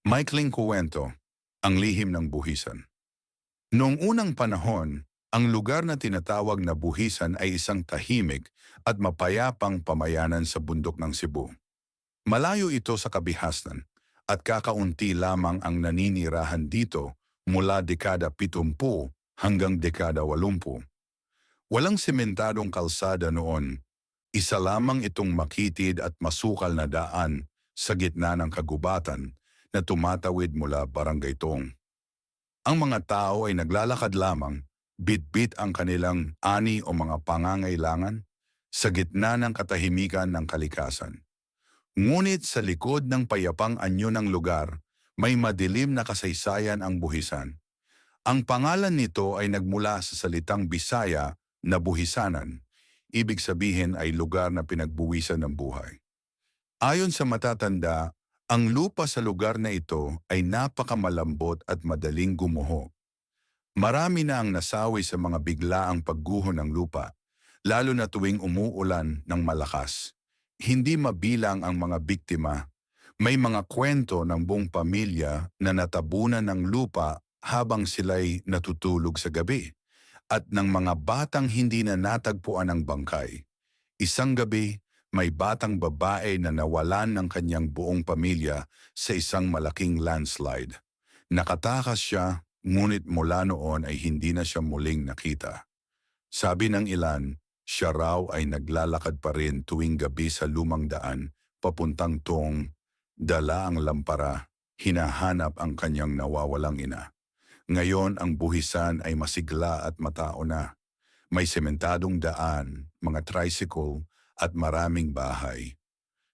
Maikling kuwento, ang lihim ng buhisan. Noong unang panahon, ang lugar na tinatawag na buhisan ay isang tahimik at mapayapang pamayanan sa bundok ng Cebu. Malayo ito sa kabihasnan at kakaunti lamang ang naninirahan dito mula dekada 70 hanggang dekada 80. Walang sementadong kalsada noon, isa lamang itong makitid at masukal na daan sa gitna ng kagubatan na tumatawid mula Barangay Tong. Ang mga tao ay naglalakad lamang, bitbit ang kanilang ani o mga pangangailangan sa gitna ng katahimikan ng kalikasan. Ngunit sa likod ng payapang anyo ng lugar, may madilim na kasaysayan ang buhisan. Ang pangalan nito ay nagmula sa salitang Bisaya na buhisanan. Ibig sabihin ay lugar na pinagbuwisan ng buhay. Ayon sa matatanda, ang lupa sa lugar na ito ay napakamalambot at madaling gumuho. Marami na ang nasawi sa mga biglaang pagguho ng lupa, lalo na tuwing umuulan ng malakas. Hindi mabilang ang mga biktima. May mga kwento ng buong pamilya na natabunan ng lupa habang sila'y natutulog sa gabi at ng mga batang hindi na natagpuan ng bangkay. Isang gabi, may batang babae na nawalan ng kanyang buong pamilya sa isang malaking landslide. Nakatakas siya, ngunit mula noon ay hindi na siya muling nakita. Sabi ng ilan, siya raw ay naglalakad pa rin tuwing gabi sa lumang daan, papuntang tong, dala ang lampara, hinahanap ang kanyang nawawalang ina. Ngayon ang buhisan ay masigla at matao na. May sementadong daan, mga tricycle, at maraming bahay.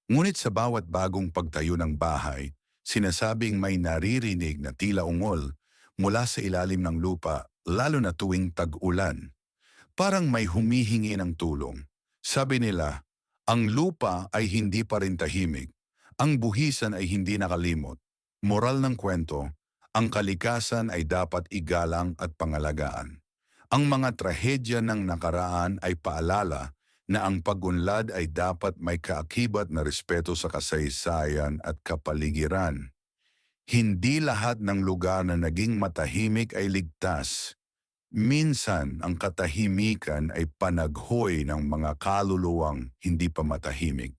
Ngunit sa bawat bagong pagtayo ng bahay, sinasabing may naririnig na tila ungol mula sa ilalim ng lupa lalo na tuwing tag-ulan. Parang may humihingi ng tulong. Sabi nila, ang lupa ay hindi pa rin tahimik. Ang buhisan ay hindi nakalimot. Moral ng kwento, ang kalikasan ay dapat igalang at pangalagaan. Ang mga trahedya ng nakaraan ay paalala na ang pagunlad ay dapat may kaakibat na respeto sa kasaysayan at kapaligiran. Hindi lahat ng lugar na naging matahimik ay ligtas. Minsan, ang katahimikan ay panaghoy ng mga kaluluwang hindi pa matahimik.